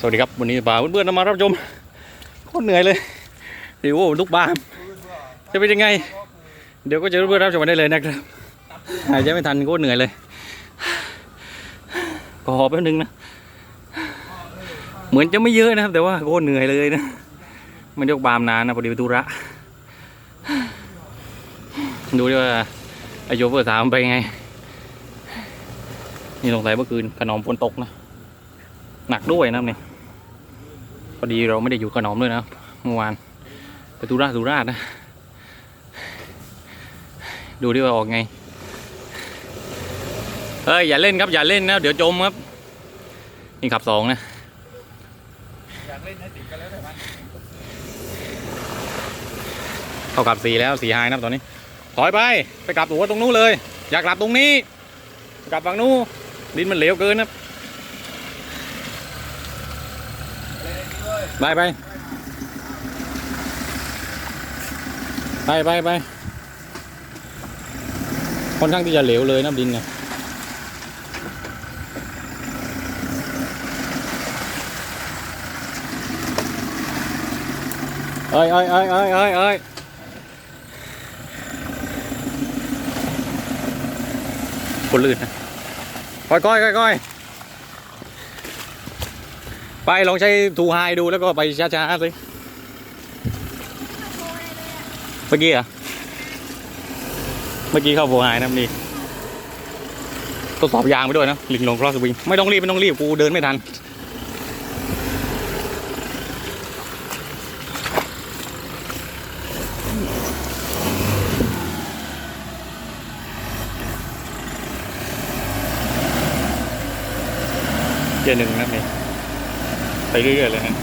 สวัสดีครับ วันนี้ป่าเพื่อนๆมารับชมโคตรเหนื่อยเลยดี๋ยวลูกบ้ามจะเป็นยังไง เดี๋ยวก็จะรู้เพื่อนรับชมได้เลยนะครับหายใจไม่ทันโคตรเหนื่อยเลยก็หอบแป๊บนึงนะเหมือนจะไม่เยอะนะครับ แต่ว่าโคตรเหนื่อยเลยนะมันยกบามนานนะพอดีไปธุระดูดิว่าอโยเฟอร์สามไปยังไง นี่ลงใส่เมื่อคืนขนมฝนตกนะ หนักด้วยนะครับเนี่ยพอดีเราไม่ได้อยู่ขนอมด้วยนะเมื่อวานไปตุราตุราชนะ ดูดิว่าออกไงเฮ้ยอย่าเล่นครับอย่าเล่นนะ เดี๋ยวจมครับ นี่ขับสองนะอยากเล่นให้ติดกันแล้วแต่มันเขากับสี่แล้วสี่ไฮนะตอนนี้ ถอยไปไปกลับหัวตรงนู้นเลย อยากกลับตรงนี้ กลับฝั่งนู้นดินมันเหลวเกินนะครับ ไปไปไปไปไปค่อนข้างที่จะเหลวเลยน้ำดินเนี่ยเอ้ยเอ้ยเอ้ยเอ้ยเอ้ยเอ้ยคนลื่นนะค่อยๆค่อย ไปลองใช้ทูไฮดูแล้วก็ไปช้าๆสิเมื่อกี้อะเมื่อกี้เข้าโฟไฮนะนี่ทดสอบยางไปด้วยนะลิงลงครอสวิงไม่ต้องรีบไม่ต้องรีบกูเดินไม่ทันเกียหนึ่งนะนี่ ไปเรื่อยๆเลยนะ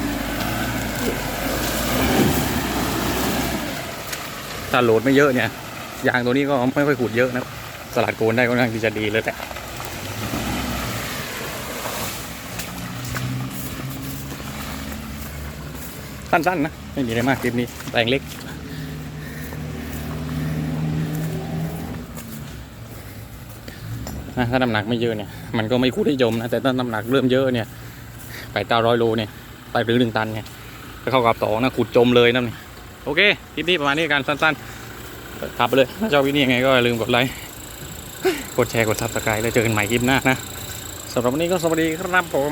ถ้าโหลดไม่เยอะเนี่ยยางตัวนี้ก็ไม่ค่อยขูดเยอะนะสลัดโกนได้ก็น่างที่จะดีเลยแต่สั้นๆนะ ไม่มีอะไรมากคลิปนี้แต่งเล็กนะถ้าน้ำหนักไม่เยอะเนี่ย มันก็ไม่คู่ได้จมนะ แต่ถ้าน้ำหนักเริ่มเยอะเนี่ย ไปเก้าร้อยโลเนี่ยไปหรือหนึ่งตันเนี่ยก็เข้ากับสองนะขุดจมเลยนั่นนี่โอเคคลิปนี้ประมาณนี้กันสั้นๆขับไปเลยถ้าชอบวิดีโอยังไงก็อย่าลืมกดไลค์กดแชร์กดซับสไครต์แล้วเจอกันใหม่คลิปหน้านะสำหรับวันนี้ก็สวัสดีครับผม